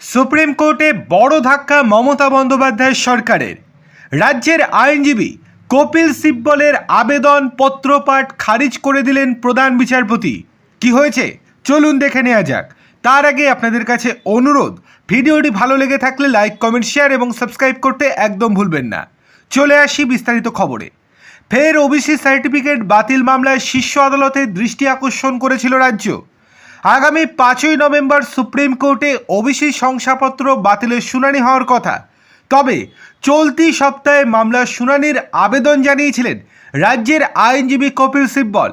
Supreme কোর্টে বড় ধাক্কা মমতা বন্দ্যোপাধ্যায়ের সরকারের। রাজ্যের আইনজীবী কপিল সিব্বলের আবেদন পত্রপাঠ খারিজ করে দিলেন প্রধান বিচারপতি। কি হয়েছে? চলুন দেখে নেওয়া যাক। তার আগে আপনাদের কাছে অনুরোধ, ভিডিওটি ভালো লেগে থাকলে লাইক, কমেন্ট, শেয়ার এবং সাবস্ক্রাইব করতে একদম ভুলবেন না। চলে আসি বিস্তারিত খবরে। ফের ওবিসি সার্টিফিকেট বাতিল মামলায় শীর্ষ আদালতের দৃষ্টি আকর্ষণ করেছিল রাজ্য। আগামী পাঁচই নভেম্বর সুপ্রিম কোর্টে ওবিসি শংসাপত্র বাতিলের শুনানি হওয়ার কথা। তবে চলতি সপ্তাহে মামলার শুনানির আবেদন জানিয়েছিলেন রাজ্যের আইনজীবী কপিল সিব্বল।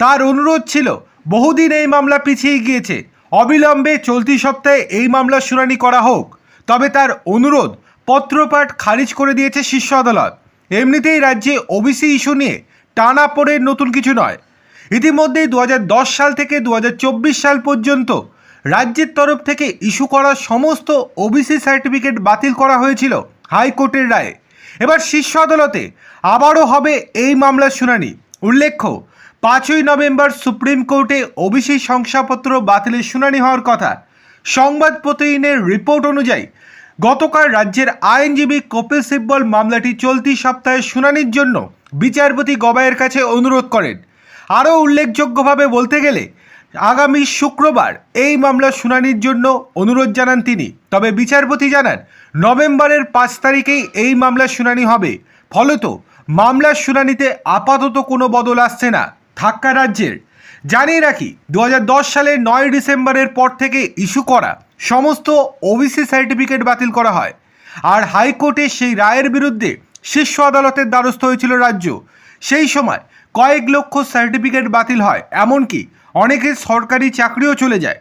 তার অনুরোধ ছিল, বহুদিন এই মামলা পিছিয়ে গিয়েছে। অবিলম্বে চলতি সপ্তাহে এই মামলার শুনানি করা হোক। তবে তার অনুরোধ পত্রপাঠ খারিজ করে দিয়েছে শীর্ষ আদালত। এমনিতেই রাজ্যে ওবিসি ইস্যু নিয়ে টানা পড়ে নতুন কিছু নয়। ইতিমধ্যেই দু হাজার দশ সাল থেকে দু হাজার চব্বিশ সাল পর্যন্ত রাজ্যের তরফ থেকে ইস্যু করা সমস্ত ওবিসি সার্টিফিকেট বাতিল করা হয়েছিল হাইকোর্টের রায়ে। এবার শীর্ষ আদালতে আবারও হবে এই মামলার শুনানি। উল্লেখ্য, পাঁচই নভেম্বর সুপ্রিম কোর্টে ওবিসি শংসাপত্র বাতিলের শুনানি হওয়ার কথা। সংবাদ প্রতিদিনের রিপোর্ট অনুযায়ী গতকাল রাজ্যের আইনজীবী কপিল সিব্বল মামলাটি চলতি সপ্তাহে শুনানির জন্য বিচারপতি গবাইয়ের কাছে অনুরোধ করেন। আরও উল্লেখযোগ্যভাবে বলতে গেলে, আগামী শুক্রবার এই মামলার শুনানির জন্য অনুরোধ জানান তিনি। তবে বিচারপতি জানান, নভেম্বরের পাঁচ তারিখেই এই মামলার শুনানি হবে। ফলত, মামলার শুনানিতে আপাতত কোনো বদল আসছে না। ধাক্কা রাজ্যের। জানিয়ে রাখি দু হাজার দশ সালের নয় ডিসেম্বরের পর থেকে ইস্যু করা, সমস্ত ওবিসি সার্টিফিকেট বাতিল করা হয়। আর হাইকোর্টে সেই রায়ের বিরুদ্ধে শীর্ষ আদালতের দ্বারস্থ হয়েছিল রাজ্য। সেই সময় কয়েক লক্ষ সার্টিফিকেট বাতিল হয়, এমনকি অনেকের সরকারি চাকরিও চলে যায়।